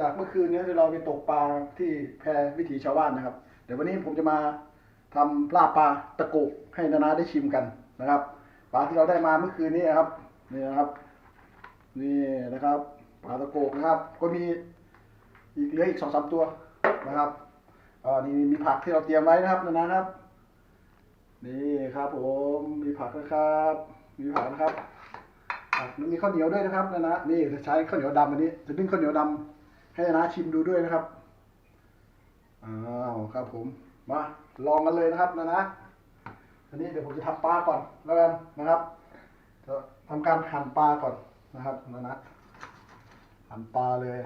จากเมื่อคืนนี้เราไปตกปลาที่แพวิถีชาวบ้านนะครับ เดี๋ยววันนี้ผมจะมาทำลาปลาตะโกกให้นานาได้ชิมกันนะครับปลาที่เราได้มาเมื่อคืนนี้นะครับนี่นะครับ นี่นะครับปลาตะโกกนะครับ ก็มีอีกเหลืออีกสองสามตัวนะครับอ่านี่มีผักที่เราเตรียมไว้นะครับนานาครับ นี่ครับ ผมมีผักนะครับ มีผักนะครับมันมีข้าวเหนียวด้วยนะครับนะนะนี่จะใช้ข้าวเหนียวดำอันนี้จะนึ่งข้าวเหนียวดำ ให้นะชิมดูด้วยนะครับ อ้าวครับผม มาลองกันเลยนะครับนะนะอันนี้เดี๋ยวผมจะทำปลาก่อนแล้วกันนะครับจะทำการหั่นปลาก่อนนะครับนะนะหั่นปลาเลย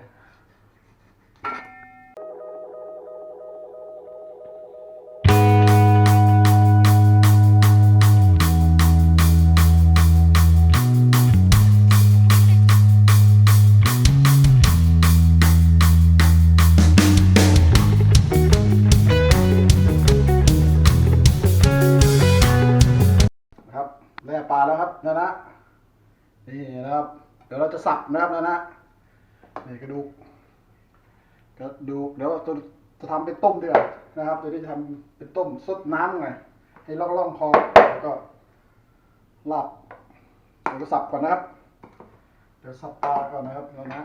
เดี๋ยวเราจะสับนะครับนะนะนี่กระดูกกระดูกเดี๋ยวจะจะทำเป็นต้มดีกว่านะครับเดี๋ยวจะทำเป็นต้มซดน้ำหน่อยให้ล่องล่องๆคอแล้วก็หลับเดี๋ยวจะสับก่อนนะครับ เดี๋ยวสับปลาก่อนนะครับนะนะ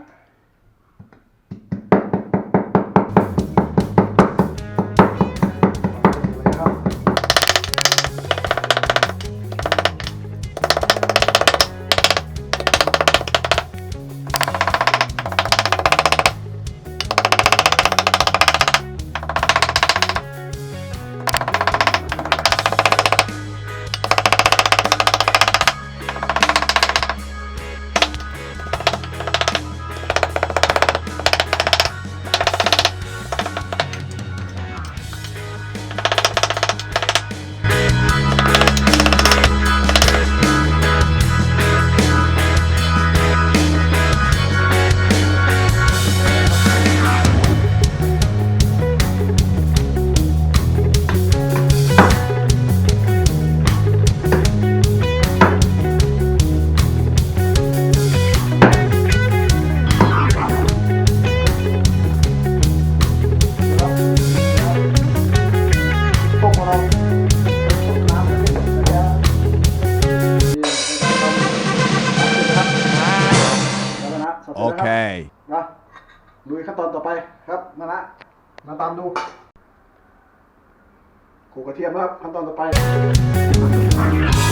มาตามดูขูกกระเทียมนะครับขั้นตอนต่อไป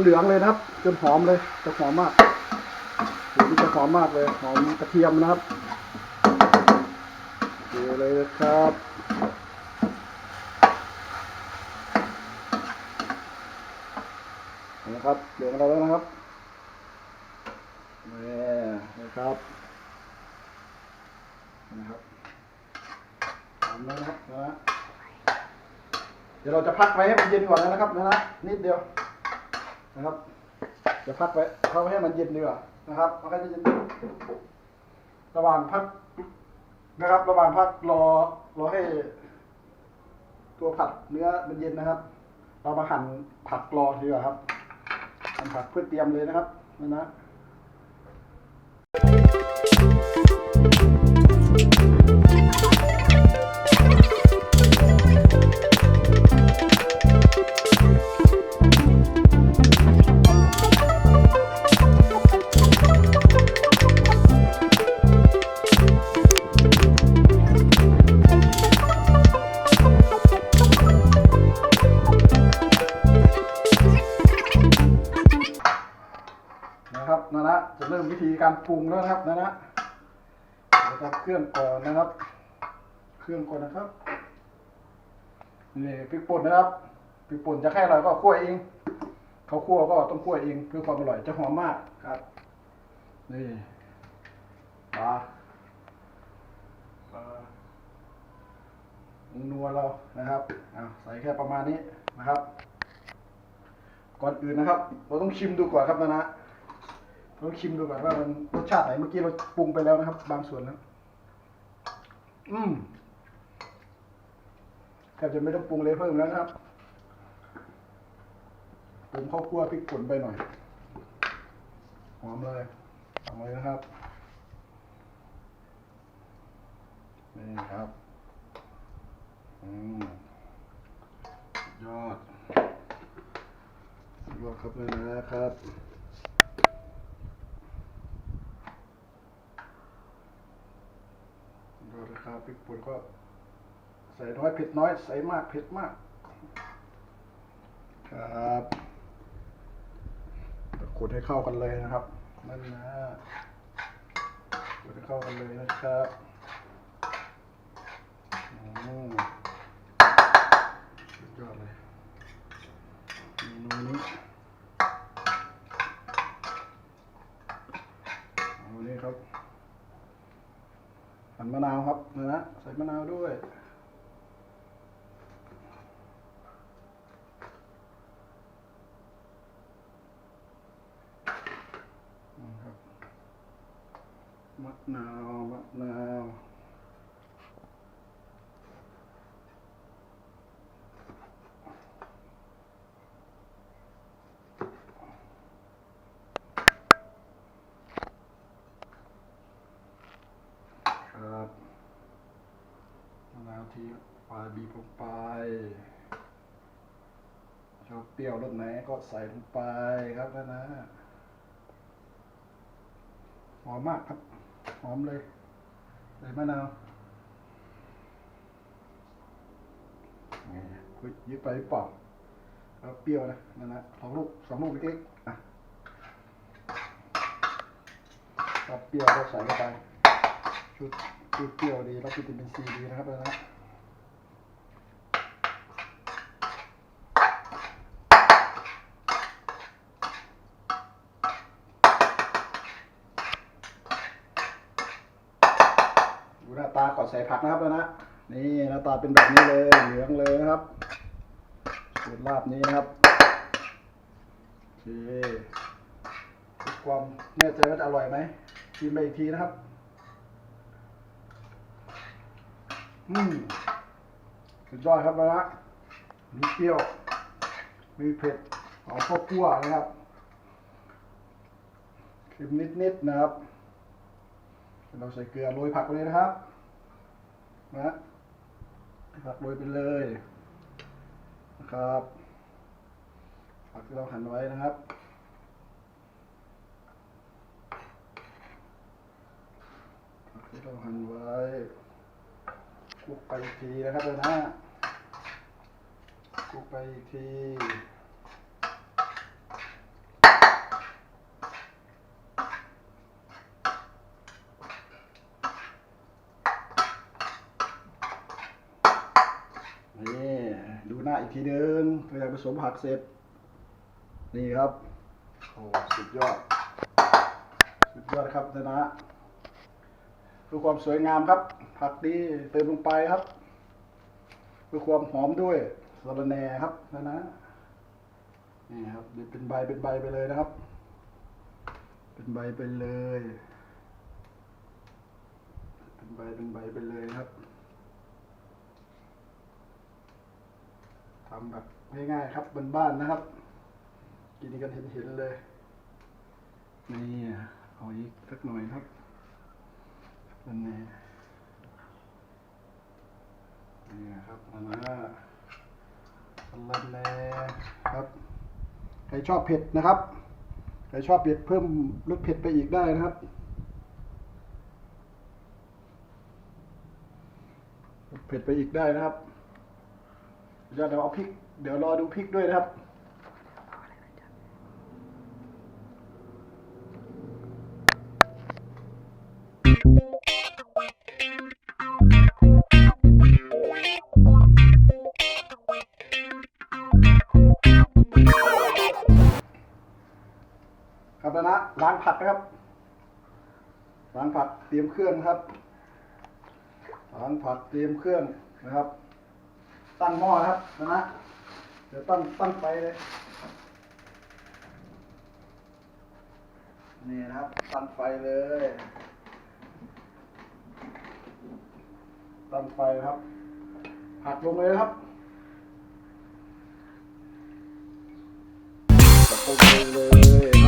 เหลืองเลยนะครับ จนหอมเลย จะหอมมากสีจะหอมมากเลย หอมกระเทียมนะครับเทเลยนะครับนะครับเหลืองเราแล้วนะครับนี่นะครับนะครับหอมแล้วนะครับนะเดี๋ยวเราจะพักไว้ให้มันเย็นก่อนนะครับนะนะนิดเดียว นะครับจะพักไว้พักไว้ให้มันเย็นดีกว่านะครับ มันก็จะเย็นระหว่างพักนะครับ ระหว่างพักรอรอให้ ตัวผัดเนื้อมันเย็นนะครับ เรามาหั่นผักรอดีกว่าครับหั่นผักเพื่อเตรียมเลยนะครับนะนะนะ ปรุงแล้วนะครับนะนะเดี๋ยวจะเครื่องก่อนนะครับ เครื่องก่อนนะครับนี่พริกป่นนะครับพริกป่นจะแค่อร่อยก็คั่วเองเขาคั่วก็ต้องคั่วเองเพื่อความอร่อยจะหอมมากครับนี่ปลาปลานัวเรานะครับอะใส่แค่ประมาณนี้นะครับ ก่อนอื่นนะครับ เราต้องชิมดูก่อนครับนะนะ เราชิมดูก่อนว่ามันรสชาติไหนเมื่อกี้เราปรุงไปแล้วนะครับ บางส่วนแล้วอืมแทบจะไม่ต้องปรุงเลยเพิ่มแล้วนะครับปรุงข้าวคั่วพริกป่นไปหน่อย หอมเลยหอมเลยนะครับ นี่ครับ อืมยอดสุดยอดครับเลยนะครับ ดูนะครับพริก ป่นก็ใส่น้อยเผ็ดน้อย ใส่มากเผ็ดมาก ครับคนให้เข้ากันเลยนะครับ นั่นนะคนให้เข้ากันเลยนะครับอืมสุดยอดเลยเมนูนี้เอานี้ครับ หั่นมะนาวครับนะนะใส่มะนาวด้วยนะครับมะนาวมะนาวครับมะนาวที่ปลาย บีบลงไปชอบเปรี้ยวรสไหนก็ใส่ลงไปครับนะนะหอมมากครับ หอมเลยใส่มะนาวนี่คุยยืดไปหรือเปล่าแล้วเปรี้ยวนะนั่นนะสองลูกสองลูกเล็กๆอะถ้าเปรี้ยวก็ใส่เข้าไปชุดชุดเปรี้ยวดี แล้ววิตามินซีดีนะครับนะดูหน้าตาก่อนใส่ ผักนะครับแล้วนะนี่หน้าตาเป็นแบบนี้เลยเหลืองเลยนะครับสูตรลาบนี้นะครับโอเคเพื่อความแน่ใจว่าจะอร่อยไหมชิมไปอีกทีนะครับอืมสุดยอดครับนะฮะมีเปรี้ยว มีเผ็ดหอมข้าวคั่วนะครับเค็มนิดๆนะครับ เราใส่เกลือโรยผักไปเลยนะครับ นะผักโรยไปเลยนะครับผักที่เราหั่นไว้นะครับผักที่เราหั่นไว้คลุกไปอีกทีนะครับเลยนะคลุกไปอีกที อีกทีนึงพยายามผสมผักเสร็จ นี่ครับ โอ้สุดยอด สุดยอดครับนะนะเพื่อความสวยงามครับ ผักดีเติมลงไปครับ เพื่อความหอมด้วยสะระแหน่ครับนะนะนี่ครับเป็นใบเป็นใบไปเลยนะครับ เป็นใบไปเลย เป็นใบเป็นใบไปเลยครับ ทำแบบง่ายๆครับบนบ้านนะครับ กินกันเห็นๆเลยนี่เอาอีกสักหน่อยครับนั่นแน่นี่ครับอันนั้นอันนั้นแน่ครับใครชอบเผ็ดนะครับใครชอบเผ็ดเพิ่มรสเผ็ดไปอีกได้นะครับเผ็ดไปอีกได้นะครับ เดี๋ยวเอาพริก เดี๋ยวรอดูพริกด้วยนะครับ ครับแล้วนะล้างผักนะครับ ล้างผักเตรียมเครื่องครับล้างผักเตรียมเครื่องนะครับ ตั้งหม้อนะครับนะนะเดี๋ยวตั้งตั้งไฟเลยนี่นะครับตั้งไฟเลย ตั้งไฟครับผักลงเลยครับผักลงเลย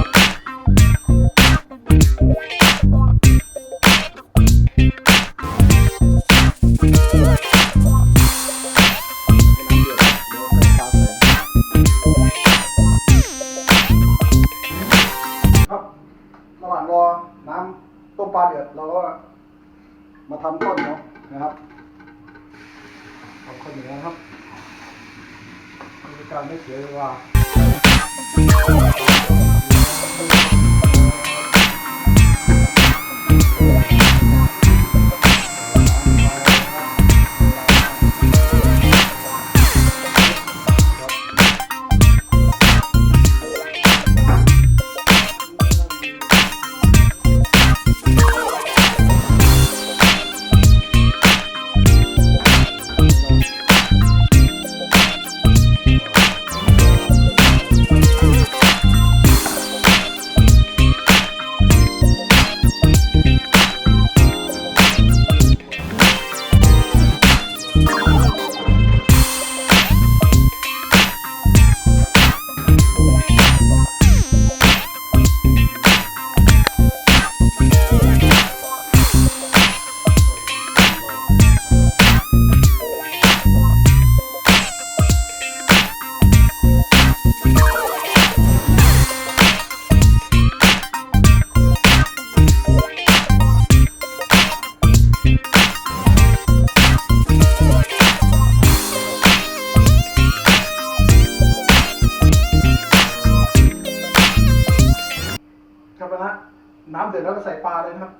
น้ำเดือดแล้วก็ใส่ปลาเลยนะครับ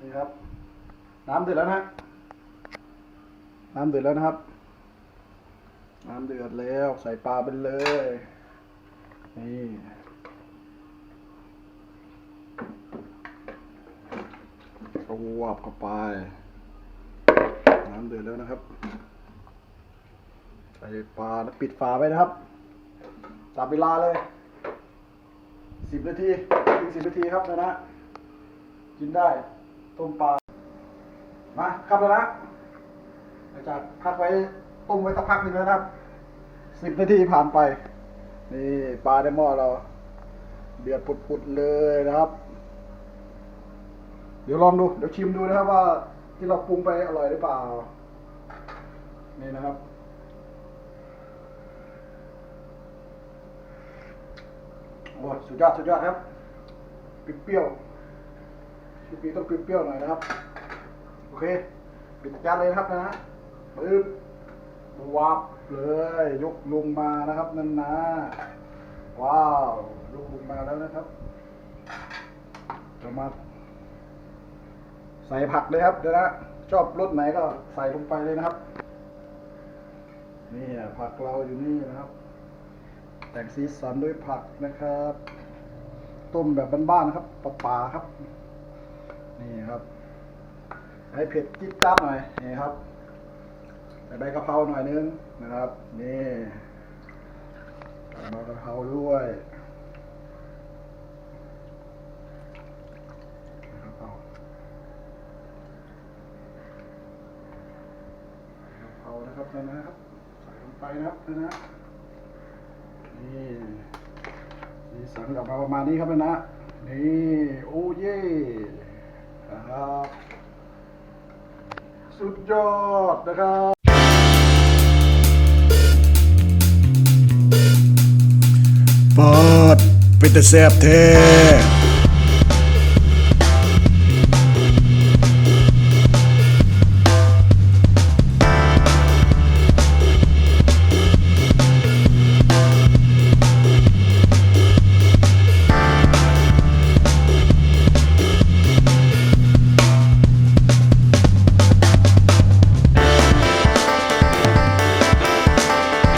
นี่ครับ น้ำเดือดแล้วนะ น้ำเดือดแล้วนะครับ น้ำเดือดแล้วใส่ปลาไปเลย นี่กวบเข้าไป น้ำเดือดแล้วนะครับ ใส่ปลาแล้วปิดฝาไว้นะครับจับเวลาเลย สิบนาทีถึงสิบนาทีครับนะนะกินได้ต้มปลามาครับนะนะหลังจากพักไว้ต้มไว้สักพักหนึ่งนะครับสิบนาทีผ่านไป นี่ปลาในหม้อเรา เดือดปุดๆเลยนะครับ เดี๋ยวลองดู เดี๋ยวชิมดูนะครับว่าที่เราปรุงไปอร่อยหรือเปล่า นี่นะครับ โอ้สุดยอดสุดยอดครับเปรี้ยวชิปปี้ต้องเปรี้ยวๆหน่อยนะครับ โอเค ปิดจานเลยนะครับนะฮะปึ๊บวับเลย ยกลงมานะครับนั่นนะว้าว ยกลงมาแล้วนะครับจะมาใส่ผักเลยครับเดี๋ยวนะชอบรสไหนก็ใส่ลงไปเลยนะครับ นี่ผักเราอยู่นี่นะครับ แต่งสีสันด้วยผักนะครับ ต้มแบบบ้านๆนะครับปลาปลาๆครับ นี่ครับให้เผ็ดจิ๊ดจ้าหน่อยนี่ครับใส่ใบกะเพราหน่อยนึงนะครับ นี่ใส่ใบกะเพราด้วยกะเพระเพรานะครับนะครับใส่ลงไปนะครับนะ นี่สีสันกลับมาประมาณนี้ครับนะนะนี่โอ้เย่นะครับ สุดยอดนะครับปอดเป็นแต่แซ่บแท้